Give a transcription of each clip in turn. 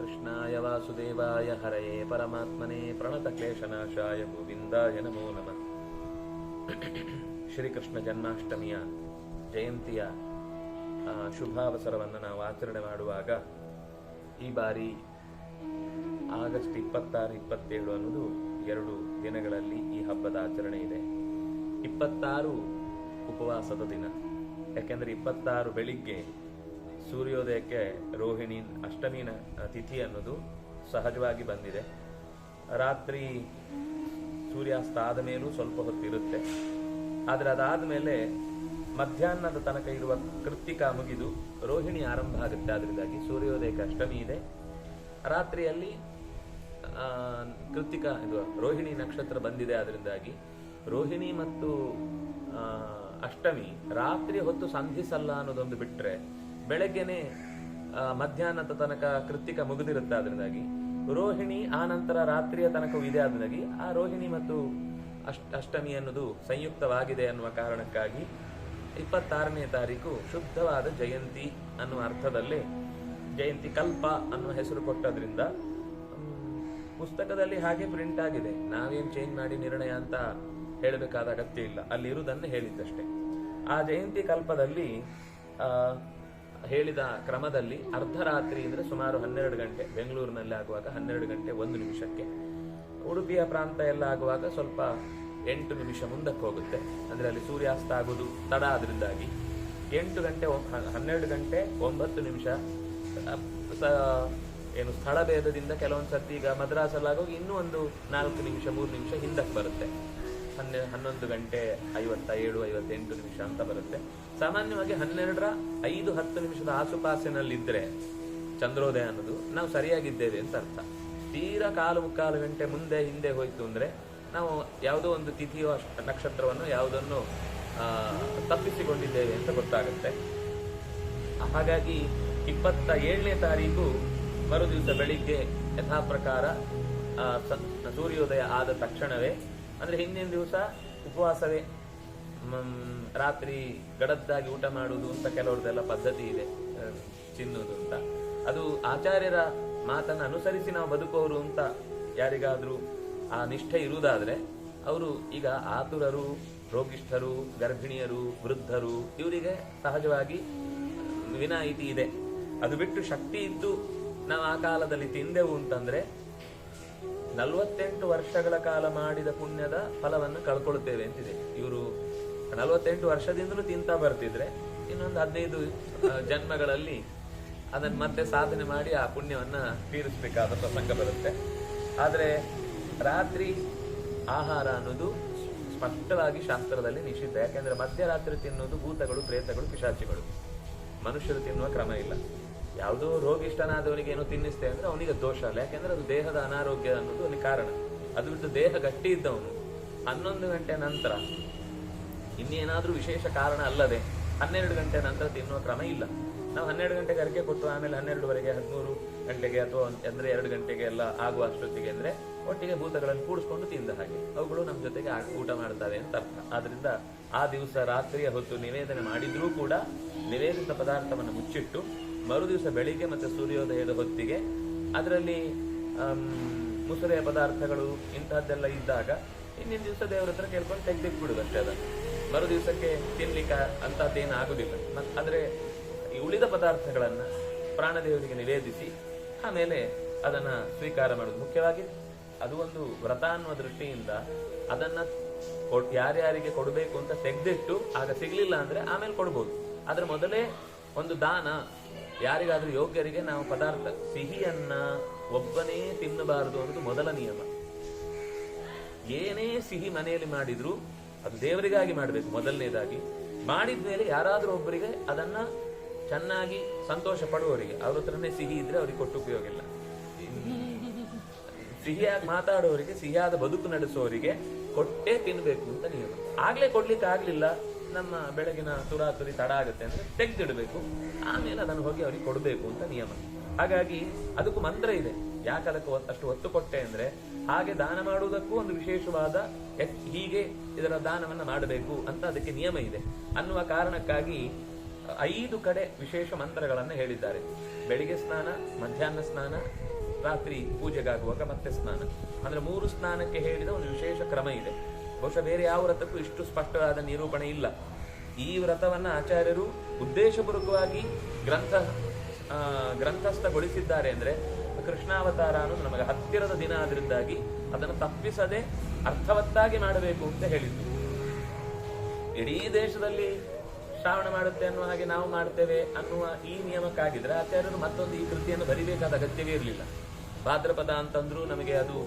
ಕೃಷ್ಣಾಯ ವಾಸುದೇವಾಯ ಹರಯೇ ಪರಮಾತ್ಮನೇ ಪ್ರಣತಕ್ಲೇಶನಾಶಾಯ ಗೋವಿಂದಾಯ ನಮೋ ನಮಃ. ಶ್ರೀಕೃಷ್ಣ ಜನ್ಮಾಷ್ಟಮಿಯ ಜಯಂತಿಯ ಶುಭಾವಸರವನ್ನು ನಾವು ಆಚರಣೆ ಮಾಡುವಾಗ ಈ ಬಾರಿ ಆಗಸ್ಟ್ ಇಪ್ಪತ್ತಾರು, ಇಪ್ಪತ್ತೇಳು ಅನ್ನೋದು ಎರಡು ದಿನಗಳಲ್ಲಿ ಈ ಹಬ್ಬದ ಆಚರಣೆ ಇದೆ. ಇಪ್ಪತ್ತಾರು ಉಪವಾಸದ ದಿನ. ಯಾಕೆಂದರೆ ಇಪ್ಪತ್ತಾರು ಬೆಳಿಗ್ಗೆ ಸೂರ್ಯೋದಯಕ್ಕೆ ರೋಹಿಣಿ ಅಷ್ಟಮಿನ ತಿಥಿ ಅನ್ನೋದು ಸಹಜವಾಗಿ ಬಂದಿದೆ. ರಾತ್ರಿ ಸೂರ್ಯಾಸ್ತ ಆದ ಮೇಲೂ ಸ್ವಲ್ಪ ಹೊತ್ತಿರುತ್ತೆ. ಆದರೆ ಅದಾದ ಮೇಲೆ ಮಧ್ಯಾಹ್ನದ ತನಕ ಇರುವ ಕೃತಿಕ ಮುಗಿದು ರೋಹಿಣಿ ಆರಂಭ ಆಗುತ್ತೆ. ಅದರಿಂದಾಗಿ ಸೂರ್ಯೋದಯಕ್ಕೆ ಅಷ್ಟಮಿ ಇದೆ. ರಾತ್ರಿಯಲ್ಲಿ ಕೃತಿಕ ಇದು ರೋಹಿಣಿ ನಕ್ಷತ್ರ ಬಂದಿದೆ. ಅದರಿಂದಾಗಿ ರೋಹಿಣಿ ಮತ್ತು ಅಷ್ಟಮಿ ರಾತ್ರಿ ಹೊತ್ತು ಸಂಧಿಸಲ್ಲ ಅನ್ನೋದೊಂದು ಬಿಟ್ರೆ ಬೆಳಗ್ಗೆನೆ ಮಧ್ಯಾಹ್ನದ ತನಕ ಕೃತಿಕ ಮುಗಿದಿರುತ್ತೆ ಅದರಿಂದಾಗಿ ರೋಹಿಣಿ ಆ ನಂತರ ರಾತ್ರಿಯ ತನಕವೂ ಇದೆ ಅದರಿಂದಾಗಿ ಆ ರೋಹಿಣಿ ಮತ್ತು ಅಷ್ಟ ಅಷ್ಟಮಿ ಅನ್ನೋದು ಸಂಯುಕ್ತವಾಗಿದೆ ಅನ್ನುವ ಕಾರಣಕ್ಕಾಗಿ ಇಪ್ಪತ್ತಾರನೇ ತಾರೀಕು ಶುದ್ಧವಾದ ಜಯಂತಿ ಅನ್ನುವ ಅರ್ಥದಲ್ಲಿ, ಜಯಂತಿ ಕಲ್ಪ ಅನ್ನುವ ಹೆಸರು ಕೊಟ್ಟದ್ರಿಂದ ಪುಸ್ತಕದಲ್ಲಿ ಹಾಗೆ ಪ್ರಿಂಟ್ ಆಗಿದೆ. ನಾವೇನ್ ಚೇಂಜ್ ಮಾಡಿ ನಿರ್ಣಯ ಅಂತ ಹೇಳಬೇಕಾದ ಅಗತ್ಯ ಇಲ್ಲ. ಅಲ್ಲಿ ಇರುವುದನ್ನು ಹೇಳಿದ್ದಷ್ಟೇ. ಆ ಜಯಂತಿ ಕಲ್ಪದಲ್ಲಿ ಹೇಳಿದ ಕ್ರಮದಲ್ಲಿ ಅರ್ಧರಾತ್ರಿ ಅಂದರೆ ಸುಮಾರು ಹನ್ನೆರಡು ಗಂಟೆ, ಬೆಂಗಳೂರಿನಲ್ಲಿ ಆಗುವಾಗ ಹನ್ನೆರಡು ಗಂಟೆ ಒಂದು ನಿಮಿಷಕ್ಕೆ. ಉಡುಪಿಯ ಪ್ರಾಂತ ಎಲ್ಲ ಆಗುವಾಗ ಸ್ವಲ್ಪ ಎಂಟು ನಿಮಿಷ ಮುಂದಕ್ಕೆ ಹೋಗುತ್ತೆ. ಅಂದರೆ ಅಲ್ಲಿ ಸೂರ್ಯಾಸ್ತ ಆಗೋದು ತಡ ಆದ್ರಿಂದಾಗಿ. ಎಂಟು ಗಂಟೆ ಹನ್ನೆರಡು ಗಂಟೆ ಒಂಬತ್ತು ನಿಮಿಷ ಏನು ಸ್ಥಳ ಭೇದದಿಂದ ಕೆಲವೊಂದು ಸರ್ತಿ ಈಗ ಮದ್ರಾಸಲ್ಲಾಗೋಗಿ ಇನ್ನೂ ಒಂದು ನಾಲ್ಕು ನಿಮಿಷ, ಮೂರು ನಿಮಿಷ ಹಿಂದಕ್ಕೆ ಬರುತ್ತೆ. ಹನ್ನೆ, ಹನ್ನೊಂದು ಗಂಟೆ ಐವತ್ತ ಏಳು, ಐವತ್ತೆಂಟು ನಿಮಿಷ ಅಂತ ಬರುತ್ತೆ. ಸಾಮಾನ್ಯವಾಗಿ ಹನ್ನೆರಡರ ಐದು, ಹತ್ತು ನಿಮಿಷದ ಆಸುಪಾಸಿನಲ್ಲಿದ್ದರೆ ಚಂದ್ರೋದಯ ಅನ್ನೋದು ನಾವು ಸರಿಯಾಗಿದ್ದೇವೆ ಅಂತ ಅರ್ಥ. ತೀರಾ ಕಾಲು ಮುಕ್ಕಾಲು ಗಂಟೆ ಮುಂದೆ, ಹಿಂದೆ ಹೋಯ್ತು ಅಂದ್ರೆ ನಾವು ಯಾವುದೋ ಒಂದು ತಿಥಿಯೋ ನಕ್ಷತ್ರವನ್ನು ಯಾವುದನ್ನು ತಪ್ಪಿಸಿಕೊಂಡಿದ್ದೇವೆ ಅಂತ ಗೊತ್ತಾಗುತ್ತೆ. ಹಾಗಾಗಿ ಇಪ್ಪತ್ತ ಏಳನೇ ತಾರೀಕು ಮರುದಿವಸ ಬೆಳಿಗ್ಗೆ ಯಥಾ ಪ್ರಕಾರ ಸೂರ್ಯೋದಯ ಆದ ತಕ್ಷಣವೇ ಅಂದ್ರೆ ಹಿಂದಿನ ದಿವಸ ಉಪವಾಸವೇ ರಾತ್ರಿ ಗಡದ್ದಾಗಿ ಊಟ ಮಾಡುವುದು ಅಂತ ಕೆಲವ್ರದ್ದೆಲ್ಲ ಪದ್ಧತಿ ಇದೆ ತಿನ್ನುವುದು ಅಂತ. ಅದು ಆಚಾರ್ಯರ ಮಾತನ್ನು ಅನುಸರಿಸಿ ನಾವು ಬದುಕೋರು ಅಂತ ಯಾರಿಗಾದರೂ ಆ ನಿಷ್ಠೆ ಇರುವುದಾದ್ರೆ, ಅವರು ಈಗ ಆತುರರು, ರೋಗಿಷ್ಠರು, ಗರ್ಭಿಣಿಯರು, ವೃದ್ಧರು, ಇವರಿಗೆ ಸಹಜವಾಗಿ ವಿನಾಯಿತಿ ಇದೆ. ಅದು ಬಿಟ್ಟು ಶಕ್ತಿ ಇದ್ದು ನಾವು ಆ ಕಾಲದಲ್ಲಿ ತಿಂದೆವು ಅಂತಂದ್ರೆ ನಲವತ್ತೆಂಟು ವರ್ಷಗಳ ಕಾಲ ಮಾಡಿದ ಪುಣ್ಯದ ಫಲವನ್ನು ಕಳ್ಕೊಳ್ತೇವೆ ಅಂತಿದೆ. ಇವರು ನಲವತ್ತೆಂಟು ವರ್ಷದಿಂದಲೂ ತಿಂತಾ ಬರ್ತಿದ್ರೆ ಇನ್ನೊಂದು ಹದಿನೈದು ಜನ್ಮಗಳಲ್ಲಿ ಅದನ್ನ ಮತ್ತೆ ಸಾಧನೆ ಮಾಡಿ ಆ ಪುಣ್ಯವನ್ನ ತೀರಿಸಬೇಕಾದ ಪ್ರಸಂಗ ಬರುತ್ತೆ. ಆದರೆ ರಾತ್ರಿ ಆಹಾರ ಅನ್ನೋದು ಸ್ಪಷ್ಟವಾಗಿ ಶಾಸ್ತ್ರದಲ್ಲಿ ನಿಷಿದ್ಧ. ಯಾಕೆಂದ್ರೆ ಮಧ್ಯರಾತ್ರಿ ತಿನ್ನೋದು ಭೂತಗಳು, ಪ್ರೇತಗಳು, ಪಿಶಾಚಿಗಳು. ಮನುಷ್ಯರು ತಿನ್ನುವ ಕ್ರಮ ಇಲ್ಲ. ಯಾವುದೋ ರೋಗಿಷ್ಠನಾದವನಿಗೆ ಏನೋ ತಿನ್ನಿಸ್ತೆ ಅಂದ್ರೆ ಅವನಿಗೆ ದೋಷ ಅಲ್ಲ. ಯಾಕೆಂದ್ರೆ ಅದು ದೇಹದ ಅನಾರೋಗ್ಯ ಅನ್ನೋದು ಒಂದು ಕಾರಣ. ಅದು ಬಿಟ್ಟು ದೇಹ ಗಟ್ಟಿ ಇದ್ದವನು. ಹನ್ನೊಂದು ಗಂಟೆ ನಂತರ ಇನ್ನೇನಾದ್ರೂ ವಿಶೇಷ ಕಾರಣ ಅಲ್ಲದೆ ಹನ್ನೆರಡು ಗಂಟೆ ನಂತರ ತಿನ್ನುವ ಕ್ರಮ ಇಲ್ಲ. ನಾವು ಹನ್ನೆರಡು ಗಂಟೆಗೆ ಅರಿಕೆ ಕೊಟ್ಟು ಆಮೇಲೆ ಹನ್ನೆರಡುವರೆಗೆ ಹದಿಮೂರು ಗಂಟೆಗೆ ಅಥವಾ ಅಂದ್ರೆ ಎರಡು ಗಂಟೆಗೆ ಎಲ್ಲ ಆಗುವ ಅಷ್ಟೊತ್ತಿಗೆ ಅಂದ್ರೆ ಒಟ್ಟಿಗೆ ಭೂತಗಳನ್ನು ಕೂಡಿಸ್ಕೊಂಡು ತಿಂದ ಹಾಗೆ. ಅವುಗಳು ನಮ್ಮ ಜೊತೆಗೆ ಊಟ ಮಾಡ್ತವೆ ಅಂತ ಅರ್ಥ. ಆದ್ರಿಂದ ಆ ದಿವಸ ರಾತ್ರಿಯ ಹೊತ್ತು ನಿವೇದನೆ ಮಾಡಿದ್ರೂ ಕೂಡ ನಿವೇದಿತ ಪದಾರ್ಥವನ್ನು ಮುಚ್ಚಿಟ್ಟು ಮರು ದಿವಸ ಬೆಳಿಗ್ಗೆ ಮತ್ತೆ ಸೂರ್ಯೋದಯದ ಹೊತ್ತಿಗೆ. ಅದರಲ್ಲಿ ಮುಸುರೆಯ ಪದಾರ್ಥಗಳು ಇಂತಹದ್ದೆಲ್ಲ ಇದ್ದಾಗ ಹಿಂದಿನ ದಿವಸ ದೇವರ ಹತ್ರ ಕೇಳ್ಕೊಂಡು ತೆಗ್ದಿಕ್ ಬಿಡುದಷ್ಟೇ ಅದನ್ನು ಮರು ದಿವಸಕ್ಕೆ ತಿನ್ಲಿಕ್ಕೆ ಅಂತಹದ್ದೇನು ಆಗುದಿಲ್ಲ. ಮತ್ತು ಆದರೆ ಈ ಉಳಿದ ಪದಾರ್ಥಗಳನ್ನ ಪ್ರಾಣದೇವರಿಗೆ ನಿವೇದಿಸಿ, ಆಮೇಲೆ ಅದನ್ನ ಸ್ವೀಕಾರ ಮಾಡೋದು. ಮುಖ್ಯವಾಗಿ ಅದು ಒಂದು ವ್ರತ ಅನ್ನುವ ದೃಷ್ಟಿಯಿಂದ ಅದನ್ನ ಯಾರ್ಯಾರಿಗೆ ಕೊಡಬೇಕು ಅಂತ ತೆಗೆದಿಟ್ಟು, ಆಗ ಸಿಗ್ಲಿಲ್ಲ ಅಂದ್ರೆ ಆಮೇಲೆ ಕೊಡ್ಬೋದು. ಆದ್ರೆ ಮೊದಲೇ ಒಂದು ದಾನ ಯಾರಿಗಾದ್ರೂ ಯೋಗ್ಯರಿಗೆ ನಾವು ಪದಾರ್ಥ, ಸಿಹಿಯನ್ನ ಒಬ್ಬನೇ ತಿನ್ನಬಾರದು ಅನ್ನೋದು ಮೊದಲ ನಿಯಮ. ಏನೇ ಸಿಹಿ ಮನೆಯಲ್ಲಿ ಮಾಡಿದ್ರು ಅದು ದೇವರಿಗಾಗಿ ಮಾಡಬೇಕು, ಮೊದಲನೇದಾಗಿ. ಮಾಡಿದ್ಮೇಲೆ ಯಾರಾದರೂ ಒಬ್ಬರಿಗೆ ಅದನ್ನ ಚೆನ್ನಾಗಿ ಸಂತೋಷ ಪಡುವವರಿಗೆ, ಅವ್ರ ಹತ್ರನೇ ಸಿಹಿ ಇದ್ರೆ ಅವ್ರಿಗೆ ಕೊಟ್ಟು ಉಪಯೋಗ ಇಲ್ಲ. ಸಿಹಿಯಾಗಿ ಮಾತಾಡೋರಿಗೆ, ಸಿಹಿಯಾದ ಬದುಕು ನಡೆಸೋರಿಗೆ ಕೊಟ್ಟೇ ತಿನ್ಬೇಕು ಅಂತ ನಿಯಮ. ಆಗ್ಲೇ ಕೊಡ್ಲಿಕ್ಕೆ ಆಗ್ಲಿಲ್ಲ. ನಮ್ಮ ಬೆಳಗಿನ ತುರಾತುರಿ ತಡ ಆಗುತ್ತೆ ಅಂದ್ರೆ ತೆಗೆದಿಡಬೇಕು. ಆಮೇಲೆ ಅದನ್ನು ಹೋಗಿ ಅವರಿಗೆ ಕೊಡಬೇಕು ಅಂತ ನಿಯಮ. ಹಾಗಾಗಿ ಅದಕ್ಕೂ ಮಂತ್ರ ಇದೆ. ಯಾಕೆ ಅದಕ್ಕೆ ಅಷ್ಟು ಒತ್ತು ಕೊಟ್ಟೆ ಅಂದ್ರೆ ಹಾಗೆ ದಾನ ಮಾಡುವುದಕ್ಕೂ ಒಂದು ವಿಶೇಷವಾದ ಹೀಗೆ ಇದರ ದಾನವನ್ನು ಮಾಡಬೇಕು ಅಂತ ಅದಕ್ಕೆ ನಿಯಮ ಇದೆ. ಅನ್ನುವ ಕಾರಣಕ್ಕಾಗಿ ಐದು ಕಡೆ ವಿಶೇಷ ಮಂತ್ರಗಳನ್ನು ಹೇಳಿದ್ದಾರೆ. ಬೆಳಿಗ್ಗೆ ಸ್ನಾನ, ಮಧ್ಯಾಹ್ನ ಸ್ನಾನ, ರಾತ್ರಿ ಪೂಜೆಗಾಗುವಾಗ ಮತ್ತೆ ಸ್ನಾನ. ಅಂದ್ರೆ ಮೂರು ಸ್ನಾನಕ್ಕೆ ಹೇಳಿದ ಒಂದು ವಿಶೇಷ ಕ್ರಮ ಇದೆ. ಬಹುಶಃ ಬೇರೆ ಯಾವ ವ್ರತಕ್ಕೂ ಇಷ್ಟು ಸ್ಪಷ್ಟವಾದ ನಿರೂಪಣೆ ಇಲ್ಲ. ಈ ವ್ರತವನ್ನ ಆಚಾರ್ಯರು ಉದ್ದೇಶಪೂರ್ವಕವಾಗಿ ಗ್ರಂಥ ಗ್ರಂಥಸ್ಥಗೊಳಿಸಿದ್ದಾರೆ ಅಂದ್ರೆ ಕೃಷ್ಣಾವತಾರ ಅನ್ನೋದು ನಮಗೆ ಹತ್ತಿರದ ದಿನ ಆದ್ರಿಂದಾಗಿ ಅದನ್ನು ತಪ್ಪಿಸದೆ ಅರ್ಥವತ್ತಾಗಿ ಮಾಡಬೇಕು ಅಂತ ಹೇಳಿದ್ದು ಇಡೀ ದೇಶದಲ್ಲಿ ಶ್ರಾವಣ ಮಾಡುತ್ತೆ ಅನ್ನುವ ಹಾಗೆ ನಾವು ಮಾಡ್ತೇವೆ ಅನ್ನುವ ಈ ನಿಯಮಕ್ಕಾಗಿದ್ರೆ ಆಚಾರ್ಯರು ಮತ್ತೊಂದು ಈ ಕೃತಿಯನ್ನು ಬರಿಬೇಕಾದ ಅಗತ್ಯವೇ ಇರಲಿಲ್ಲ. ಭಾದ್ರಪದ ಅಂತಂದ್ರೂ ನಮಗೆ ಅದು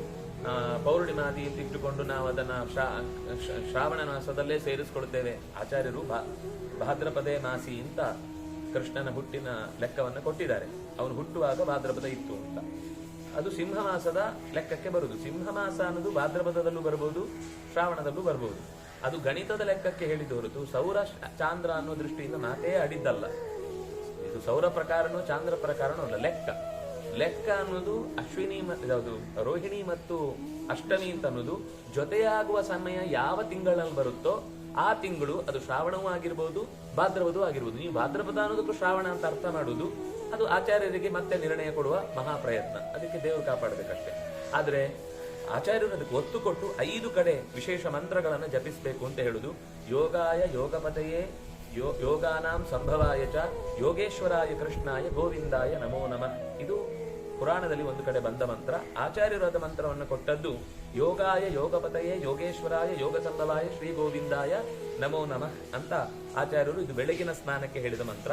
ಪೌರ್ಣಿಮಾದಿ ಅಂತ ಇಟ್ಟುಕೊಂಡು ನಾವು ಅದನ್ನ ಶ್ರಾ- ಶ್ರಾ- ಶ್ರಾವಣ ಮಾಸದಲ್ಲೇ ಸೇರಿಸಿಕೊಡುತ್ತೇವೆ ಆಚಾರ್ಯರು ಭಾದ್ರಪದೇ ಮಾಸಿ ಅಂತ ಕೃಷ್ಣನ ಹುಟ್ಟಿನ ಲೆಕ್ಕವನ್ನು ಕೊಟ್ಟಿದ್ದಾರೆ. ಅವನು ಹುಟ್ಟುವಾಗ ಭಾದ್ರಪದ ಇತ್ತು ಅಂತ. ಅದು ಸಿಂಹ ಮಾಸದ ಲೆಕ್ಕಕ್ಕೆ ಬರುವುದು. ಸಿಂಹಮಾಸ ಅನ್ನೋದು ಭಾದ್ರಪದದಲ್ಲೂ ಬರಬಹುದು ಶ್ರಾವಣದಲ್ಲೂ ಬರಬಹುದು ಅದು ಗಣಿತದ ಲೆಕ್ಕಕ್ಕೆ ಹೇಳಿದ್ದು ಹೊರತು ಸೌರ ಚಾಂದ್ರ ಅನ್ನೋ ದೃಷ್ಟಿಯಿಂದ ಮಾತೇ ಅಡಿದ್ದಲ್ಲ ಇದು ಸೌರ ಪ್ರಕಾರನೋ ಚಾಂದ್ರ ಪ್ರಕಾರನೋ ಅಲ್ಲ, ಲೆಕ್ಕ. ಲೆಕ್ಕ ಅನ್ನೋದು ಅಶ್ವಿನಿ ಯಾವುದು, ರೋಹಿಣಿ ಮತ್ತು ಅಷ್ಟಮಿ ಅಂತ ಅನ್ನೋದು ಜೊತೆಯಾಗುವ ಸಮಯ ಯಾವ ತಿಂಗಳಲ್ಲಿ ಬರುತ್ತೋ ಆ ತಿಂಗಳು ಅದು ಶ್ರಾವಣವೂ ಆಗಿರ್ಬೋದು ಭಾದ್ರವದೂ ಆಗಿರ್ಬೋದು. ನೀವು ಭಾದ್ರಪದ ಅನ್ನೋದಕ್ಕೂ ಶ್ರಾವಣ ಅಂತ ಅರ್ಥ ಮಾಡುವುದು ಅದು ಆಚಾರ್ಯರಿಗೆ ಮತ್ತೆ ನಿರ್ಣಯ ಕೊಡುವ ಮಹಾ ಪ್ರಯತ್ನ ಅದಕ್ಕೆ ದೇವರು ಕಾಪಾಡಬೇಕಷ್ಟೇ. ಆದ್ರೆ ಆಚಾರ್ಯರು ಅದಕ್ಕೆ ಒತ್ತು ಕೊಟ್ಟು ಐದು ಕಡೆ ವಿಶೇಷ ಮಂತ್ರಗಳನ್ನು ಜಪಿಸಬೇಕು ಅಂತ ಹೇಳುದು ಯೋಗಾಯ ಯೋಗಪತೆಯೇ ಯೋ ಯೋಗಾನಾಂ ಸಂಭವಾಯ ಚ ಯೋಗೇಶ್ವರಾಯ ಕೃಷ್ಣಾಯ ಗೋವಿಂದಾಯ ನಮೋ ನಮಃ. ಇದು ಪುರಾಣದಲ್ಲಿ ಒಂದು ಕಡೆ ಬಂದ ಮಂತ್ರ. ಆಚಾರ್ಯರಾದ ಮಂತ್ರವನ್ನು ಕೊಟ್ಟದ್ದು ಯೋಗಾಯ ಯೋಗಪತಯೇ ಯೋಗೇಶ್ವರಾಯ ಯೋಗ ಸಂಭವಾಯ ಶ್ರೀ ಗೋವಿಂದಾಯ ನಮೋ ನಮಃ ಅಂತ ಆಚಾರ್ಯರು ಇದು ಬೆಳಗಿನ ಸ್ನಾನಕ್ಕೆ ಹೇಳಿದ ಮಂತ್ರ.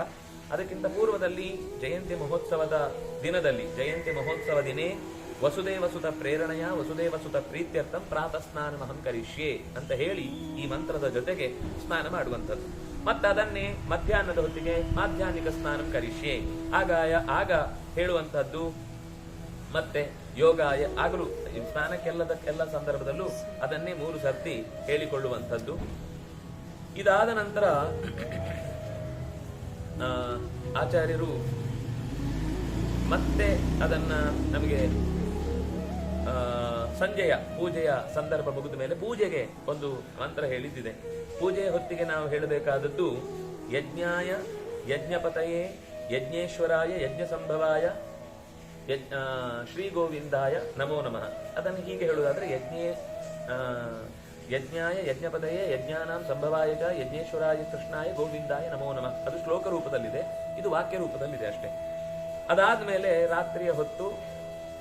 ಅದಕ್ಕಿಂತ ಪೂರ್ವದಲ್ಲಿ ಜಯಂತಿ ಮಹೋತ್ಸವದ ದಿನದಲ್ಲಿ, ಜಯಂತಿ ಮಹೋತ್ಸವ ದಿನೇ ವಸುದೇವ ಸುತ ಪ್ರೇರಣೆಯ ವಸುದೇವ ಸುತ ಪ್ರೀತ್ಯರ್ಥಂ ಪ್ರಾತಃ ಸ್ನಾನಮಹಂ ಕರಿಷ್ಯೆ ಅಂತ ಹೇಳಿ ಈ ಮಂತ್ರದ ಜೊತೆಗೆ ಸ್ನಾನ ಮಾಡುವಂಥದ್ದು. ಮತ್ತೆ ಅದನ್ನೇ ಮಧ್ಯಾಹ್ನದ ಹೊತ್ತಿಗೆ ಮಾಧ್ಯಾಹ್ನಿಕ ಸ್ನಾನಂ ಕರಿಷ್ಯೆ ಆಗಾಯ ಆಗ ಹೇಳುವಂತಹದ್ದು, ಮತ್ತೆ ಯೋಗಾಯ ಆಗಲು ಸ್ನಾನಕ್ಕೆಲ್ಲದಕ್ಕೆಲ್ಲ ಸಂದರ್ಭದಲ್ಲೂ ಅದನ್ನೇ ಮೂರು ಸರ್ತಿ ಹೇಳಿಕೊಳ್ಳುವಂಥದ್ದು ಇದಾದ ನಂತರ ಆಚಾರ್ಯರು ಮತ್ತೆ ಅದನ್ನ ನಮಗೆ ಸಂಜೆಯ ಪೂಜೆಯ ಸಂದರ್ಭ ಮುಗಿದ ಮೇಲೆ ಪೂಜೆಗೆ ಒಂದು ಮಂತ್ರ ಹೇಳಿದ್ದಿದೆ. ಪೂಜೆಯ ಹೊತ್ತಿಗೆ ನಾವು ಹೇಳಬೇಕಾದದ್ದು, ಯಜ್ಞಾಯ, ಯಜ್ಞಪತಯೇ, ಯಜ್ಞೇಶ್ವರಾಯ ಯಜ್ಞ ಸಂಭವಾಯ ಶ್ರೀ ಗೋವಿಂದಾಯ ನಮೋ ನಮಃ. ಅದನ್ನು ಹೀಗೆ ಹೇಳುವುದಾದ್ರೆ, ಯಜ್ಞೇ ಯಜ್ಞಾಯ ಯಜ್ಞಪದಯೇ ಯಜ್ಞಾನಾಂ ಸಂಭವಾಯ ಚ ಯಜ್ಞೇಶ್ವರಾಯ, ಕೃಷ್ಣಾಯ, ಗೋವಿಂದಾಯ ನಮೋ ನಮಃ. ಅದು ಶ್ಲೋಕ ರೂಪದಲ್ಲಿದೆ. ಇದು ವಾಕ್ಯ ರೂಪದಲ್ಲಿದೆ ಅಷ್ಟೇ. ಅದಾದ ಮೇಲೆ ರಾತ್ರಿಯ ಹೊತ್ತು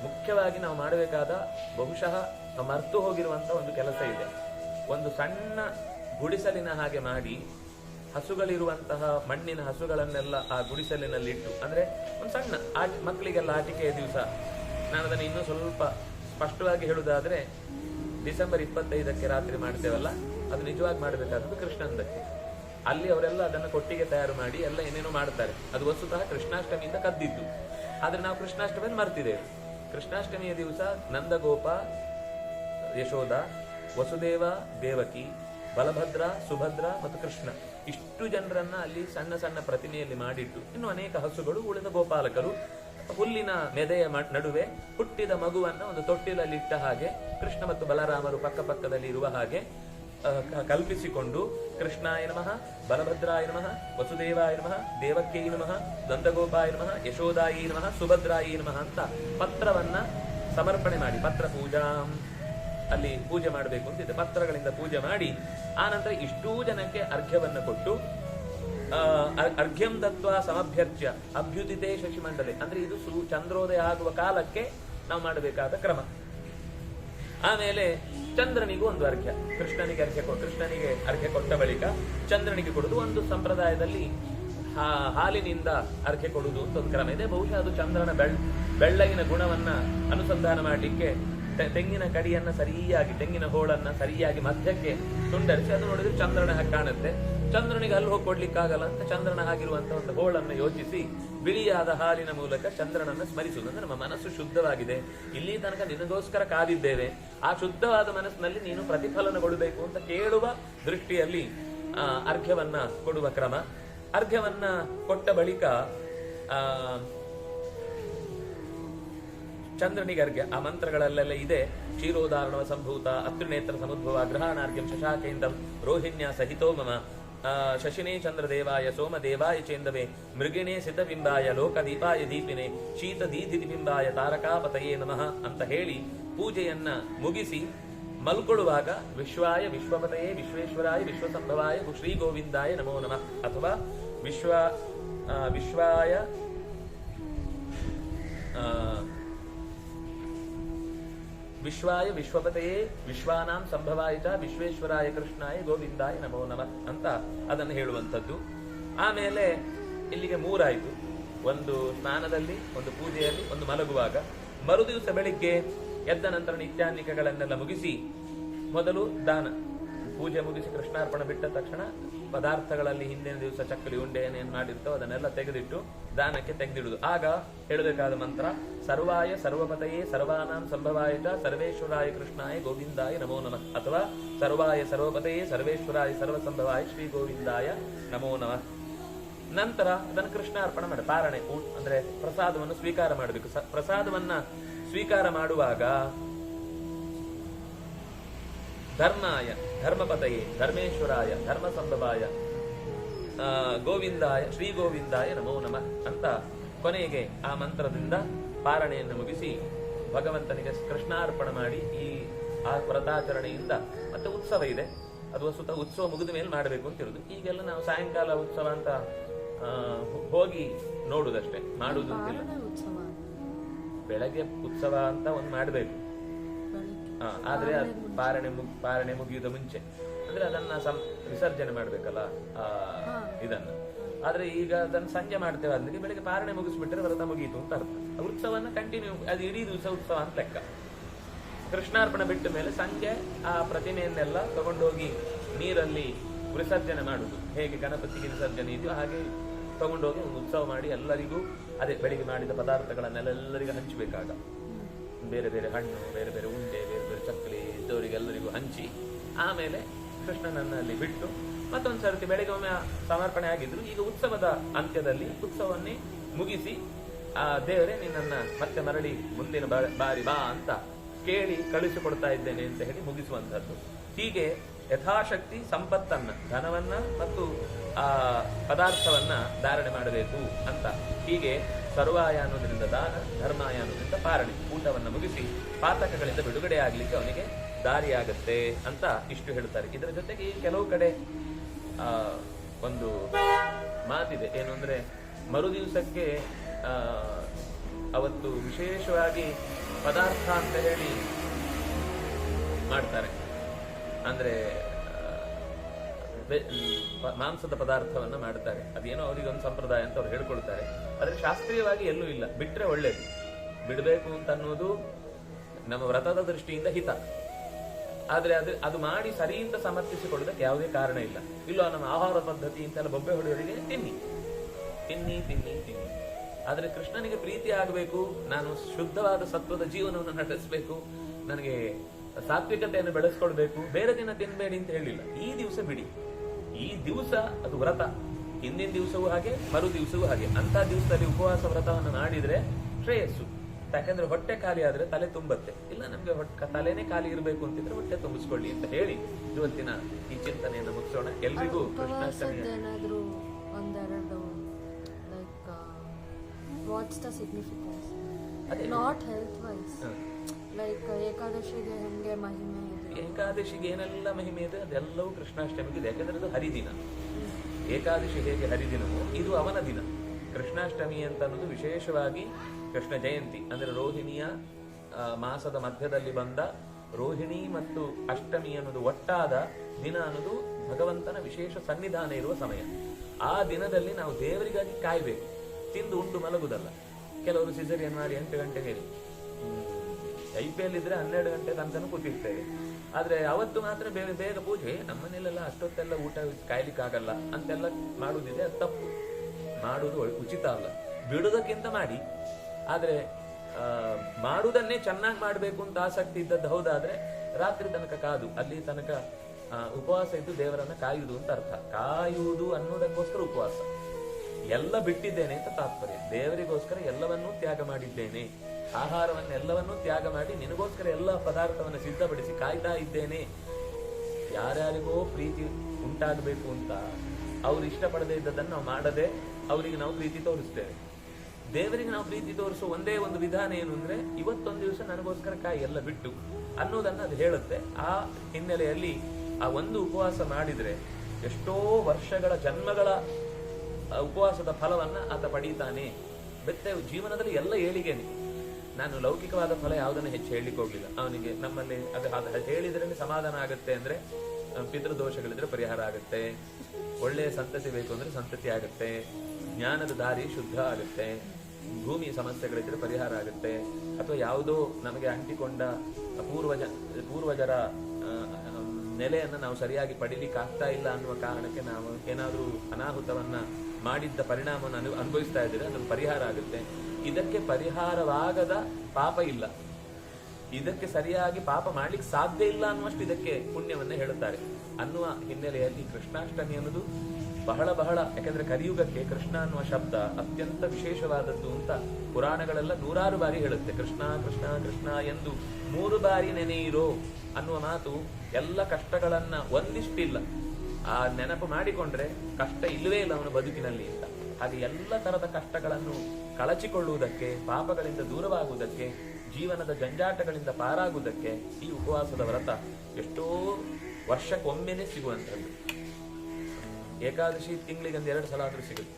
ಮುಖ್ಯವಾಗಿ ನಾವು ಮಾಡಬೇಕಾದ ಬಹುಶಃ ಮರ್ತು ಹೋಗಿರುವಂತ ಒಂದು ಕೆಲಸ ಇದೆ. ಒಂದು ಸಣ್ಣ ಗುಡಿಸಲಿನ ಹಾಗೆ ಮಾಡಿ ಹಸುಗಳಿರುವಂತಹ ಮಣ್ಣಿನ ಹಸುಗಳನ್ನೆಲ್ಲ ಆ ಗುಡಿಸಲಿನಲ್ಲಿಟ್ಟು, ಅಂದ್ರೆ ಒಂದು ಸಣ್ಣ ಆಟ, ಮಕ್ಕಳಿಗೆಲ್ಲ ಆಟಿಕೆಯ ದಿವಸ. ನಾನು ಅದನ್ನು ಇನ್ನೂ ಸ್ವಲ್ಪ ಸ್ಪಷ್ಟವಾಗಿ ಹೇಳುವುದಾದ್ರೆ, ಡಿಸೆಂಬರ್ ಇಪ್ಪತ್ತೈದಕ್ಕೆ ರಾತ್ರಿ ಮಾಡ್ತೇವಲ್ಲ, ಅದು ನಿಜವಾಗಿ ಮಾಡಬೇಕಾದದ್ದು ಕೃಷ್ಣಂದಕ್ಕೆ ಅಲ್ಲಿ ಅವರೆಲ್ಲ ಅದನ್ನು ಕೊಟ್ಟಿಗೆ ತಯಾರು ಮಾಡಿ ಎಲ್ಲ ಏನೇನೋ ಮಾಡ್ತಾರೆ. ಅದು ವಸ್ತುತಃ ಕೃಷ್ಣಾಷ್ಟಮಿಯಿಂದ ಕದ್ದಿದ್ದು. ಆದರೆ ನಾವು ಕೃಷ್ಣಾಷ್ಟಮಿಯನ್ನು ಮರ್ತಿದ್ದೇವೆ. ಕೃಷ್ಣಾಷ್ಟಮಿಯ ದಿವಸ ನಂದಗೋಪ, ಯಶೋಧ, ವಸುದೇವ, ದೇವಕಿ, ಬಲಭದ್ರ, ಸುಭದ್ರ ಮತ್ತು ಕೃಷ್ಣ. ಇಷ್ಟು ಜನರನ್ನ ಅಲ್ಲಿ ಸಣ್ಣ ಸಣ್ಣ ಪ್ರತಿಮೆಯಲ್ಲಿ ಮಾಡಿಟ್ಟು ಇನ್ನು ಅನೇಕ ಹಸುಗಳು, ಉಳಿದ ಗೋಪಾಲಕರು ಹುಲ್ಲಿನ ಮೆದೆಯ ನಡುವೆ ಹುಟ್ಟಿದ ಮಗುವನ್ನ ಒಂದು ತೊಟ್ಟಿಲಲ್ಲಿ ಇಟ್ಟ ಹಾಗೆ ಕೃಷ್ಣ ಮತ್ತು ಬಲರಾಮರು ಪಕ್ಕ ಪಕ್ಕದಲ್ಲಿ ಇರುವ ಹಾಗೆ ಕಲ್ಪಿಸಿಕೊಂಡು ಕೃಷ್ಣಾಯ ನಮಃ, ಬಲಭದ್ರಾಯ ನಮಃ, ವಸುದೇವಾಯ ನಮಃ, ದೇವಕ್ಕೆ ನಮಃ ದಂತಗೋಪಾಯ ನಮಃ, ಯಶೋದಾಯಿ ನಮಃ, ಸುಭದ್ರಾಯಿ ನಮಃ ಅಂತ ಪತ್ರವನ್ನ ಸಮರ್ಪಣೆ ಮಾಡಿ, ಪತ್ರ ಪೂಜಾ. ಅಲ್ಲಿ ಪೂಜೆ ಮಾಡಬೇಕು ಅಂತಿದೆ ಪತ್ರಗಳಿಂದ ಪೂಜೆ ಮಾಡಿ ಆನಂತರ ನಂತರ ಇಷ್ಟೂ ಜನಕ್ಕೆ ಅರ್ಘ್ಯವನ್ನು ಕೊಟ್ಟು ಅರ್ಘ್ಯಂ ತತ್ವ ಸಮಭ್ಯರ್ಚ್ಯ, ಅಭ್ಯುದಿತೆ ಶಶಿಮಂಡಲೆ. ಅಂದ್ರೆ ಇದು ಚಂದ್ರೋದಯ ಆಗುವ ಕಾಲಕ್ಕೆ ನಾವು ಮಾಡಬೇಕಾದ ಕ್ರಮ. ಆಮೇಲೆ ಚಂದ್ರನಿಗೂ ಒಂದು ಅರ್ಘ್ಯ. ಕೃಷ್ಣನಿಗೆ ಅರ್ಘ್ಯ ಕೃಷ್ಣನಿಗೆ ಅರ್ಘ್ಯ ಕೊಟ್ಟ ಬಳಿಕ ಚಂದ್ರನಿಗೆ ಕೊಡುದು ಒಂದು ಸಂಪ್ರದಾಯದಲ್ಲಿ ಹಾಲಿನಿಂದ ಅರ್ಘ್ಯ ಕೊಡುವುದು ಅಂತ ಒಂದು ಕ್ರಮ ಇದೆ. ಬಹುಶಃ ಅದು ಚಂದ್ರನ ಬೆಳ್ ಬೆಳ್ಳಗಿನ ಗುಣವನ್ನ ಅನುಸಂಧಾನ ಮಾಡಲಿಕ್ಕೆ ತೆಂಗಿನ ಕಡಿಯನ್ನ ಸರಿಯಾಗಿ, ತೆಂಗಿನ ಹೋಳನ್ನ ಸರಿಯಾಗಿ ಮಧ್ಯಕ್ಕೆ ತುಂಡರಿಸಿ ಅದು ನೋಡಿದ್ರೆ ಚಂದ್ರನ ಕಾಣುತ್ತೆ. ಚಂದ್ರನಿಗೆ ಅಲ್ಲಿ ಹೋಗಿ ಕೊಡ್ಲಿಕ್ಕಾಗಲ್ಲ ಅಂತ ಚಂದ್ರನ ಆಗಿರುವಂತಹ ಒಂದು ಹೋಳನ್ನು ಯೋಚಿಸಿ, ಬಿಳಿಯಾದ ಹಾಲಿನ ಮೂಲಕ ಚಂದ್ರನನ್ನು ಸ್ಮರಿಸುವುದು. ಅಂದ್ರೆ ನಮ್ಮ ಮನಸ್ಸು ಶುದ್ಧವಾಗಿದೆ. ಇಲ್ಲಿ ತನಕ ನಿನಗೋಸ್ಕರ ಕಾದಿದ್ದೇವೆ. ಆ ಶುದ್ಧವಾದ ಮನಸ್ಸಿನಲ್ಲಿ ನೀನು ಪ್ರತಿಫಲನಗೊಳ್ಳಬೇಕು ಅಂತ ಕೇಳುವ ದೃಷ್ಟಿಯಲ್ಲಿ ಅರ್ಘ್ಯವನ್ನ ಕೊಡುವ ಕ್ರಮ. ಅರ್ಘ್ಯವನ್ನ ಕೊಟ್ಟ ಬಳಿಕ ಚಂದ್ರನಿಗೆ ಅರ್ಘ್ಯ ಆ ಮಂತ್ರಗಳಲ್ಲೆಲ್ಲ ಇದೆ. ಕ್ಷೀರೋದಾರಣವ ಸಂಭೂತ ಅತ್ರಿನೇತ್ರ ಸಮುದ್ಭವ ಗ್ರಹಣಾರ್ಘ್ಯಂ ಶಶಾಕೇಂದ್ರಂ ರೋಹಿಣ್ಯ ಸಹಿತೋ ಮಮ. ಶಶಿನೇ ಚಂದ್ರದೇವಾಯ, ಸೋಮದೇವಾಯ ಚೇಂದವೇ ಮೃಗಿಣೇ ಸಿತಬಿಂಬಾಯ, ಲೋಕದೀಪಾಯ ದೀಪಿನೇ ಶೀತ ದೀದಿಬಿಂಬಾಯ ತಾರಕಾಪತಯೇ ನಮಃ ಅಂತ ಹೇಳಿ ಪೂಜೆಯನ್ನ ಮುಗಿಸಿ ಮಲ್ಕೊಳ್ಳುವಾಗ ವಿಶ್ವಾಯ ವಿಶ್ವಪತಯೇ ವಿಶ್ವೇಶ್ವರಾಯ ವಿಶ್ವಸಂಭವಾಯ ಶ್ರೀ ಗೋವಿಂದಾಯ ನಮೋ ನಮಃ. ಅಥವಾ ವಿಶ್ವ ವಿಶ್ವಾಯ ವಿಶ್ವಾಯ ವಿಶ್ವಪತೆಯೇ, ವಿಶ್ವಾನಾಂ ಸಂಭವಾಯಿತ ವಿಶ್ವೇಶ್ವರಾಯ ಕೃಷ್ಣಾಯ ಗೋವಿಂದಾಯ ನಮೋ ನಮಃ ಅಂತ ಅದನ್ನು ಹೇಳುವಂಥದ್ದು. ಆಮೇಲೆ ಇಲ್ಲಿಗೆ ಮೂರಾಯಿತು. ಒಂದು ಸ್ನಾನದಲ್ಲಿ, ಒಂದು ಪೂಜೆಯಲ್ಲಿ, ಒಂದು ಮಲಗುವಾಗ. ಮರುದಿವಸ ಬೆಳಿಗ್ಗೆ ಎದ್ದ ನಂತರ ನಿತ್ಯಾನ್ನಿಕಗಳನ್ನೆಲ್ಲ ಮುಗಿಸಿ, ಮೊದಲು ದಾನ. ಪೂಜೆ ಮುಗಿಸಿ ಕೃಷ್ಣಾರ್ಪಣ ಬಿಟ್ಟ ತಕ್ಷಣ ಪದಾರ್ಥಗಳಲ್ಲಿ ಹಿಂದಿನ ದಿವಸ ಚಕ್ಕಲಿ ಉಂಡೆ ಏನೇನು ಮಾಡಿರ್ತೋ ಅದನ್ನೆಲ್ಲ ತೆಗೆದಿಟ್ಟು ದಾನಕ್ಕೆ ತೆಗೆದಿಡುದು. ಆಗ ಹೇಳಬೇಕಾದ ಮಂತ್ರ, ಸರ್ವಾಯ ಸರ್ವಪತಯೇ ಸರ್ವಾನಾಂ ಸಂಭವಾಯಿತ ಸರ್ವೇಶ್ವರಾಯ ಕೃಷ್ಣಾಯ ಗೋವಿಂದಾಯ ನಮೋ ನಮಃ. ಅಥವಾ ಸರ್ವಾಯ ಸರ್ವಪತಯೇ ಸರ್ವೇಶ್ವರಾಯ ಸರ್ವಸಂಭವಾಯ ಶ್ರೀ ಗೋವಿಂದಾಯ ನಮೋ ನಮಃ. ನಂತರ ಅದನ್ನು ಕೃಷ್ಣ ಅರ್ಪಣೆ ಮಾಡಿ, ಪಾರಣೆ ಅಂದ್ರೆ ಪ್ರಸಾದವನ್ನು ಸ್ವೀಕಾರ ಮಾಡಬೇಕು. ಪ್ರಸಾದವನ್ನ ಸ್ವೀಕಾರ ಮಾಡುವಾಗ ಧರ್ಮಾಯ ಧರ್ಮಪತಯೇ ಧರ್ಮೇಶ್ವರಾಯ ಧರ್ಮ ಸಂಭವಾಯ ಗೋವಿಂದಾಯ ಶ್ರೀ ಗೋವಿಂದಾಯ ನಮೋ ನಮಃ ಅಂತ ಕೊನೆಗೆ ಆ ಮಂತ್ರದಿಂದ ಪಾರಣೆಯನ್ನು ಮುಗಿಸಿ ಭಗವಂತನಿಗೆ ಕೃಷ್ಣಾರ್ಪಣೆ ಮಾಡಿ ಈ ಆ ವ್ರತಾಚರಣೆಯಿಂದ ಮತ್ತೆ ಉತ್ಸವ ಇದೆ. ಅದು ವಸ್ತುತ ಉತ್ಸವ ಮುಗಿದ ಮೇಲೆ ಮಾಡಬೇಕು ಅಂತ ಇರುದು. ಈಗೆಲ್ಲ ನಾವು ಸಾಯಂಕಾಲ ಉತ್ಸವ ಅಂತ ಹೋಗಿ ನೋಡುದಷ್ಟೇ. ಮಾಡುವುದು ಬೆಳಗ್ಗೆ ಉತ್ಸವ ಅಂತ ಒಂದು ಮಾಡಬೇಕು. ಆದ್ರೆ ಅದು ಪಾರಣೆ ಮುಗ್ ಪಾರಣೆ ಮುಗಿಯುವುದ ಮುಂಚೆ. ಅಂದ್ರೆ ಅದನ್ನ ಸಂ- ವಿಸರ್ಜನೆ ಮಾಡ್ಬೇಕಲ್ಲ ಆ ಇದನ್ನ. ಆದ್ರೆ ಈಗ ಅದನ್ನ ಸಂಜೆ ಮಾಡ್ತೇವೆ ಅಂದ್ರೆ ಬೆಳಿಗ್ಗೆ ಪಾರಣೆ ಮುಗಿಸ್ಬಿಟ್ರೆ ವ್ರತ ಮುಗಿಯಿತು ಅಂತ ಅರ್ಥ. ಉತ್ಸವನ ಕಂಟಿನ್ಯೂ ಅದು ಇಡೀ ದಿವಸ ಉತ್ಸವ ಅಂತ ಲೆಕ್ಕ. ಕೃಷ್ಣಾರ್ಪಣೆ ಬಿಟ್ಟ ಮೇಲೆ ಸಂಜೆ ಆ ಪ್ರತಿಮೆಯನ್ನೆಲ್ಲ ತಗೊಂಡೋಗಿ ನೀರಲ್ಲಿ ವಿಸರ್ಜನೆ ಮಾಡುದು. ಹೇಗೆ ಗಣಪತಿಗೆ ವಿಸರ್ಜನೆ ಇದೆಯೋ ಹಾಗೆ ತಗೊಂಡೋಗಿ ಒಂದು ಉತ್ಸವ ಮಾಡಿ ಎಲ್ಲರಿಗೂ ಅದೇ ಬೆಳಿಗ್ಗೆ ಮಾಡಿದ ಪದಾರ್ಥಗಳನ್ನೆಲ್ಲ ಎಲ್ಲರಿಗೂ ಹಂಚಬೇಕಾಗ. ಬೇರೆ ಬೇರೆ ಹಣ್ಣು ಬೇರೆ ಬೇರೆ ಉಂಡೆ ಬೇರೆ ಚಕ್ಕಲಿ ಇದ್ದವರಿಗೆಲ್ಲರಿಗೂ ಹಂಚಿ, ಆಮೇಲೆ ಕೃಷ್ಣನನ್ನ ಅಲ್ಲಿ ಬಿಟ್ಟು ಮತ್ತೊಂದು ಸರ್ತಿ ಬೆಳಿಗ್ಗೆ ಒಮ್ಮೆ ಸಮರ್ಪಣೆ ಆಗಿದ್ರು. ಈಗ ಉತ್ಸವದ ಅಂತ್ಯದಲ್ಲಿ ಉತ್ಸವನ್ನೇ ಮುಗಿಸಿ, ಆ ದೇವರೇ ನಿನ್ನನ್ನು ಮತ್ತೆ ಮರಳಿ ಮುಂದಿನ ಬಾರಿ ಬಾ ಅಂತ ಕೇಳಿ ಕಳಿಸಿಕೊಡ್ತಾ ಇದ್ದೇನೆ ಅಂತ ಹೇಳಿ ಮುಗಿಸುವಂಥದ್ದು. ಹೀಗೆ ಯಥಾಶಕ್ತಿ, ಸಂಪತ್ತನ್ನ, ಧನವನ್ನ ಮತ್ತು ಆ, ಪದಾರ್ಥವನ್ನ ಧಾರಣೆ ಮಾಡಬೇಕು ಅಂತ. ಹೀಗೆ ಸರ್ವಾಯ ಅನ್ನೋದ್ರಿಂದ ದಾನ, ಧರ್ಮಾಯ ಅನ್ನೋದ್ರಿಂದ ಪಾರಣೆ. ಊಟವನ್ನು ಮುಗಿಸಿ ಪಾತಕಗಳಿಂದ ಬಿಡುಗಡೆ ಆಗ್ಲಿಕ್ಕೆ ಅವನಿಗೆ ದಾರಿಯಾಗತ್ತೆ ಅಂತ ಇಷ್ಟು ಹೇಳ್ತಾರೆ. ಇದರ ಜೊತೆಗೆ ಕೆಲವು ಕಡೆ, ಆ, ಒಂದು ಮಾತಿದೆ. ಏನು ಅಂದ್ರೆ, ಮರುದಿವಸಕ್ಕೆ, ಆ, ಅವತ್ತು ವಿಶೇಷವಾಗಿ ಪದಾರ್ಥ ಅಂತ ಹೇಳಿ ಮಾಡ್ತಾರೆ. ಅಂದ್ರೆ ಮಾಂಸದ ಪದಾರ್ಥವನ್ನ ಮಾಡ್ತಾರೆ. ಅದೇನೋ ಅವರಿಗೆ ಒಂದು ಸಂಪ್ರದಾಯ ಅಂತ ಅವ್ರು ಹೇಳ್ಕೊಳ್ತಾರೆ ಆದರೆ ಶಾಸ್ತ್ರೀಯವಾಗಿ ಎಲ್ಲೂ ಇಲ್ಲ. ಬಿಟ್ರೆ ಒಳ್ಳೇದು. ಬಿಡಬೇಕು ಅಂತ ಅನ್ನೋದು ನಮ್ಮ ವ್ರತದ ದೃಷ್ಟಿಯಿಂದ ಹಿತ. ಆದರೆ ಅದು ಅದು ಮಾಡಿ ಸರಿಯಿಂದ ಸಮರ್ಥಿಸಿಕೊಳ್ಳೋದಕ್ಕೆ ಯಾವುದೇ ಕಾರಣ ಇಲ್ಲ. ಇಲ್ಲೋ ನಮ್ಮ ಆಹಾರ ಪದ್ಧತಿ ಅಂತೆಲ್ಲ ಬೊಬ್ಬೆ ಹೊಡೆಯೋರಿಗೆ ತಿನ್ನಿ. ತಿನ್ನಿ ತಿನ್ನಿ ತಿನ್ನಿ. ಆದರೆ ಕೃಷ್ಣನಿಗೆ ಪ್ರೀತಿ ಆಗಬೇಕು. ನಾನು ಶುದ್ಧವಾದ ಸತ್ವದ ಜೀವನವನ್ನು ನಡೆಸಬೇಕು. ನನಗೆ ಸಾತ್ವಿಕತೆಯನ್ನು ಬೆಳೆಸ್ಕೊಳ್ಬೇಕು ಬೇರೆ ದಿನ ತಿನ್ಬೇಡಿ ಅಂತ ಹೇಳಿಲ್ಲ. ಈ ದಿವಸ ಬಿಡಿ. ಈ ದಿವಸ ಅದು ವ್ರತ. ಹಿಂದಿನ ದಿವಸವೂ ಹಾಗೆ ಮರು ದಿವಸವೂ ಹಾಗೆ. ಅಂತ ದಿವಸದಲ್ಲಿ ಉಪವಾಸ ವ್ರತವನ್ನು ಮಾಡಿದ್ರೆ ಶ್ರೇಯಸ್ಸು. ಯಾಕಂದ್ರೆ ಹೊಟ್ಟೆ ಖಾಲಿ ಆದ್ರೆ ತಲೆ ತುಂಬತ್ತೆ. ಇಲ್ಲ ನಮ್ಗೆ ಹೊಟ್ಟೆ ತಲೆನೇ ಖಾಲಿ ಇರಬೇಕು ಅಂತಿದ್ರೆ ಹೊಟ್ಟೆ ತುಂಬಿಸ್ಕೊಳ್ಳಿ ಅಂತ ಹೇಳಿ ಇವತ್ತಿನ ಈ ಚಿಂತನೆಯನ್ನು ಮುಗಿಸೋಣ. ಎಲ್ರಿಗೂ ಕೃಷ್ಣಾಷ್ಟಮಿ ಉಪವಾಸದ್ದೇನಾದ್ರೂ ಒಂದೆರಡು ಲೈಕ್ ವಾಟ್ಸ್ ದ ಸಿಗ್ನಿಫಿಕೆನ್ಸ್ ಅದೇ. ನಾಟ್ ಹೆಲ್ತ್ ವೈಸ್ ಲೈಕ್ ಏಕಾದಶಿಗೆ ಹೆಂಗೆ ಮಹಿಮೆ? ಏಕಾದಶಿಗೆ ಏನೆಲ್ಲ ಮಹಿಮೆ ಇದೆ? ಅದೆಲ್ಲವೂ ಕೃಷ್ಣಾಷ್ಟಮಿಗೆ ಇದೆ ಯಾಕಂದ್ರೆ ಅದು ಹರಿದಿನ. ಏಕಾದಶಿ ಹೇಗೆ ಹರಿದಿನವೋ, ಇದು ಅವನ ದಿನ. ಕೃಷ್ಣಾಷ್ಟಮಿ ಅಂತ ಅನ್ನೋದು ವಿಶೇಷವಾಗಿ ಕೃಷ್ಣ ಜಯಂತಿ. ಅಂದ್ರೆ ರೋಹಿಣಿಯ ಮಾಸದ ಮಧ್ಯದಲ್ಲಿ ಬಂದ ರೋಹಿಣಿ ಮತ್ತು ಅಷ್ಟಮಿ ಅನ್ನೋದು ಒಟ್ಟಾದ ದಿನ ಅನ್ನೋದು ಭಗವಂತನ ವಿಶೇಷ ಸನ್ನಿಧಾನ ಇರುವ ಸಮಯ. ಆ ದಿನದಲ್ಲಿ ನಾವು ದೇವರಿಗಾಗಿ ಕಾಯ್ಬೇಕು. ತಿಂದು ಉಂಡು ಮಲಗುದಲ್ಲ ಕೆಲವರು ಸಿಸರಿಯನ್ ಮಾಡಿ ಎಂಟು ಗಂಟೆಗೆ ಐ ಪಿ ಎಲ್ ಇದ್ರೆ ಹನ್ನೆರಡು ಗಂಟೆ ತನಕ ಕೂತಿರ್ತೇವೆ. ಆದ್ರೆ ಅವತ್ತು ಮಾತ್ರ ಬೇಗ ಬೇಗ ಪೂಜೆ. ನಮ್ಮನೇಲೆಲ್ಲ ಅಷ್ಟೊತ್ತೆಲ್ಲ ಊಟ ಕಾಯ್ಲಿಕ್ಕಾಗಲ್ಲ. ಅಂತೆಲ್ಲ ಮಾಡುದಿದೆ ಅದು ತಪ್ಪು. ಮಾಡುವುದು ಉಚಿತ ಅಲ್ಲ. ಬಿಡುವುದಕ್ಕಿಂತ ಮಾಡಿ. ಆದ್ರೆ ಮಾಡುವುದನ್ನೇ ಚೆನ್ನಾಗಿ ಮಾಡಬೇಕು ಅಂತ ಆಸಕ್ತಿ ಇದ್ದದ್ದು ಹೌದಾದ್ರೆ, ರಾತ್ರಿ ತನಕ ಕಾದು. ಅಲ್ಲಿ ತನಕ ಉಪವಾಸ ಇದ್ದು ದೇವರನ್ನ ಕಾಯುವುದು ಅಂತ ಅರ್ಥ. ಕಾಯುವುದು ಅನ್ನೋದಕ್ಕೋಸ್ಕರ ಉಪವಾಸ. ಎಲ್ಲ ಬಿಟ್ಟಿದ್ದೇನೆ ಅಂತ ತಾತ್ಪರ್ಯ. ದೇವರಿಗೋಸ್ಕರ ಎಲ್ಲವನ್ನೂ ತ್ಯಾಗ ಮಾಡಿದ್ದೇನೆ. ಆಹಾರವನ್ನೆಲ್ಲವನ್ನೂ ತ್ಯಾಗ ಮಾಡಿ ನಿನಗೋಸ್ಕರ ಎಲ್ಲ ಪದಾರ್ಥವನ್ನು ಸಿದ್ಧಪಡಿಸಿ ಕಾಯ್ತಾ ಇದ್ದೇನೆ. ಯಾರ್ಯಾರಿಗೋ ಪ್ರೀತಿ ಉಂಟಾಗಬೇಕು ಅಂತ ಅವ್ರು ಇಷ್ಟಪಡದೇ ಇದ್ದದನ್ನು ನಾವು ಮಾಡದೆ ಅವರಿಗೆ ನಾವು ಪ್ರೀತಿ ತೋರಿಸ್ತೇವೆ. ದೇವರಿಗೆ ನಾವು ಪ್ರೀತಿ ತೋರಿಸೋ ಒಂದೇ ಒಂದು ವಿಧಾನ ಏನು ಅಂದ್ರೆ ಇವತ್ತೊಂದು ದಿವಸ ನನಗೋಸ್ಕರ ಕಾಯಿ ಎಲ್ಲ ಬಿಟ್ಟು ಅನ್ನೋದನ್ನ ಅದು ಹೇಳುತ್ತೆ. ಆ ಹಿನ್ನೆಲೆಯಲ್ಲಿ ಆ ಒಂದು ಉಪವಾಸ ಮಾಡಿದ್ರೆ ಎಷ್ಟೋ ವರ್ಷಗಳ ಜನ್ಮಗಳ ಉಪವಾಸದ ಫಲವನ್ನ ಆತ ಪಡೀತಾನೆ. ಮತ್ತೆ ಜೀವನದಲ್ಲಿ ಎಲ್ಲ ಏಳಿಗೆನೆ. ನಾನು ಲೌಕಿಕವಾದ ಫಲ ಯಾವುದನ್ನು ಹೆಚ್ಚು ಹೇಳಲಿಕ್ಕೆ ಹೋಗ್ಲಿಲ್ಲ ಅವನಿಗೆ ನಮ್ಮಲ್ಲಿ ಅದು ಅದು ಹೇಳಿದ್ರೆ ಸಮಾಧಾನ ಆಗುತ್ತೆ ಅಂದ್ರೆ ಪಿತೃ ಪಿತೃದೋಷಗಳಿದ್ರೆ ಪರಿಹಾರ ಆಗುತ್ತೆ. ಒಳ್ಳೆಯ ಸಂತತಿ ಬೇಕು ಅಂದ್ರೆ ಸಂತತಿ ಆಗುತ್ತೆ. ಜ್ಞಾನದ ದಾರಿ ಶುದ್ಧ ಆಗುತ್ತೆ. ಭೂಮಿ ಸಮಸ್ಯೆಗಳಿದ್ರೆ ಪರಿಹಾರ ಆಗುತ್ತೆ. ಅಥವಾ ಯಾವುದೋ ನಮಗೆ ಅಂಟಿಕೊಂಡ ಪೂರ್ವಜ ಪೂರ್ವಜರ ನೆಲೆಯನ್ನ ನಾವು ಸರಿಯಾಗಿ ಪಡಿಲಿಕ್ಕೆ ಆಗ್ತಾ ಇಲ್ಲ ಅನ್ನುವ ಕಾರಣಕ್ಕೆ ನಾವು ಏನಾದರೂ ಅನಾಹುತವನ್ನ ಮಾಡಿದ್ದ ಪರಿಣಾಮವನ್ನು ಅನು, ಅನುಭವಿಸ್ತಾ ಇದ್ರೆ ಅದು ಪರಿಹಾರ ಆಗುತ್ತೆ. ಇದಕ್ಕೆ ಪರಿಹಾರವಾಗದ ಪಾಪ ಇಲ್ಲ. ಇದಕ್ಕೆ ಸರಿಯಾಗಿ ಪಾಪ ಮಾಡ್ಲಿಕ್ಕೆ ಸಾಧ್ಯ ಇಲ್ಲ ಅನ್ನುವಷ್ಟು ಇದಕ್ಕೆ ಪುಣ್ಯವನ್ನು ಹೇಳುತ್ತಾರೆ. ಅನ್ನುವ ಹಿನ್ನೆಲೆಯಲ್ಲಿ ಕೃಷ್ಣಾಷ್ಟಮಿ ಅನ್ನೋದು ಬಹಳ ಬಹಳ, ಯಾಕಂದ್ರೆ ಕಲಿಯುಗಕ್ಕೆ ಕೃಷ್ಣ ಅನ್ನುವ ಶಬ್ದ ಅತ್ಯಂತ ವಿಶೇಷವಾದದ್ದು ಅಂತ ಪುರಾಣಗಳೆಲ್ಲ ನೂರಾರು ಬಾರಿ ಹೇಳುತ್ತೆ. ಕೃಷ್ಣ ಕೃಷ್ಣ ಕೃಷ್ಣ ಎಂದು ಮೂರು ಬಾರಿ ನೆನೆಯಿರೋ ಅನ್ನುವ ಮಾತು ಎಲ್ಲ ಕಷ್ಟಗಳನ್ನ ಒಂದಿಷ್ಟಿಲ್ಲ. ಆ ನೆನಪು ಮಾಡಿಕೊಂಡ್ರೆ ಕಷ್ಟ ಇಲ್ಲವೇ ಇಲ್ಲ ಅವನ ಬದುಕಿನಲ್ಲಿ ಅಂತ. ಹಾಗೆ ಎಲ್ಲ ತರದ ಕಷ್ಟಗಳನ್ನು ಕಳಚಿಕೊಳ್ಳುವುದಕ್ಕೆ, ಪಾಪಗಳಿಂದ ದೂರವಾಗುವುದಕ್ಕೆ, ಜೀವನದ ಜಂಜಾಟಗಳಿಂದ ಪಾರಾಗುವುದಕ್ಕೆ ಈ ಉಪವಾಸದ ವ್ರತ ಎಷ್ಟೋ ವರ್ಷಕ್ಕೊಮ್ಮೆನೆ ಸಿಗುವಂತದ್ದು ಏಕಾದಶಿ ತಿಂಗಳಿಗೆ ಒಂದು ಎರಡು ಸಲ ಆದರೂ ಸಿಗುತ್ತೆ.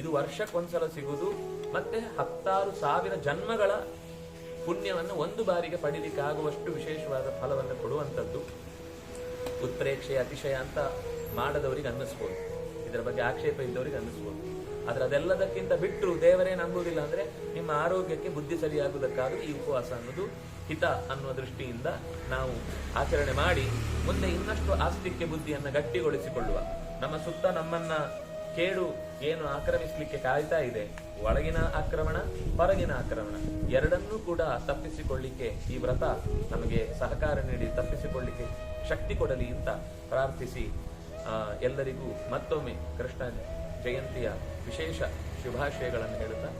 ಇದು ವರ್ಷಕ್ಕೊಂದ್ಸಲ ಸಿಗುವುದು, ಮತ್ತೆ ಹತ್ತಾರು ಸಾವಿರ ಜನ್ಮಗಳ ಪುಣ್ಯವನ್ನು ಒಂದು ಬಾರಿಗೆ ಪಡೀಲಿಕ್ಕೆ ಆಗುವಷ್ಟು ವಿಶೇಷವಾದ ಫಲವನ್ನು ಕೊಡುವಂಥದ್ದು ಉತ್ಪ್ರೇಕ್ಷೆ, ಅತಿಶಯ ಅಂತ ಮಾಡದವರಿಗೆ ಅನ್ನಿಸ್ಬೋದು. ಇದರ ಬಗ್ಗೆ ಆಕ್ಷೇಪ ಇದ್ದವರಿಗೆ ಅನ್ನಿಸ್ಬೋದು. ಆದರೆ ಅದೆಲ್ಲದಕ್ಕಿಂತ ಬಿಟ್ಟರು ದೇವರೇ ನಂಬುವುದಿಲ್ಲ ಅಂದರೆ ನಿಮ್ಮ ಆರೋಗ್ಯಕ್ಕೆ ಬುದ್ಧಿ ಸರಿಯಾಗುವುದಕ್ಕಾದರೂ ಈ ಉಪವಾಸ ಅನ್ನೋದು ಹಿತ ಅನ್ನುವ ದೃಷ್ಟಿಯಿಂದ ನಾವು ಆಚರಣೆ ಮಾಡಿ ಮುಂದೆ ಇನ್ನಷ್ಟು ಆಸ್ತಿಕ್ಯ ಬುದ್ಧಿಯನ್ನು ಗಟ್ಟಿಗೊಳಿಸಿಕೊಳ್ಳುವ ನಮ್ಮ ಸುತ್ತ ನಮ್ಮನ್ನ ಕೇಡು ಏನು ಆಕ್ರಮಿಸಲಿಕ್ಕೆ ಕಾಯ್ತಾ ಇದೆ. ಒಳಗಿನ ಆಕ್ರಮಣ, ಹೊರಗಿನ ಆಕ್ರಮಣ. ಎರಡನ್ನೂ ಕೂಡ ತಪ್ಪಿಸಿಕೊಳ್ಳಿಕ್ಕೆ ಈ ವ್ರತ ನಮಗೆ ಸಹಕಾರ ನೀಡಿ ತಪ್ಪಿಸಿಕೊಳ್ಳಿಕ್ಕೆ ಶಕ್ತಿ ಕೊಡಲಿ ಅಂತ ಪ್ರಾರ್ಥಿಸಿ ಎಲ್ಲರಿಗೂ ಮತ್ತೊಮ್ಮೆ ಕೃಷ್ಣ ಜಯಂತಿಯ ವಿಶೇಷ ಶುಭಾಶಯಗಳನ್ನು ಹೇಳುತ್ತಾ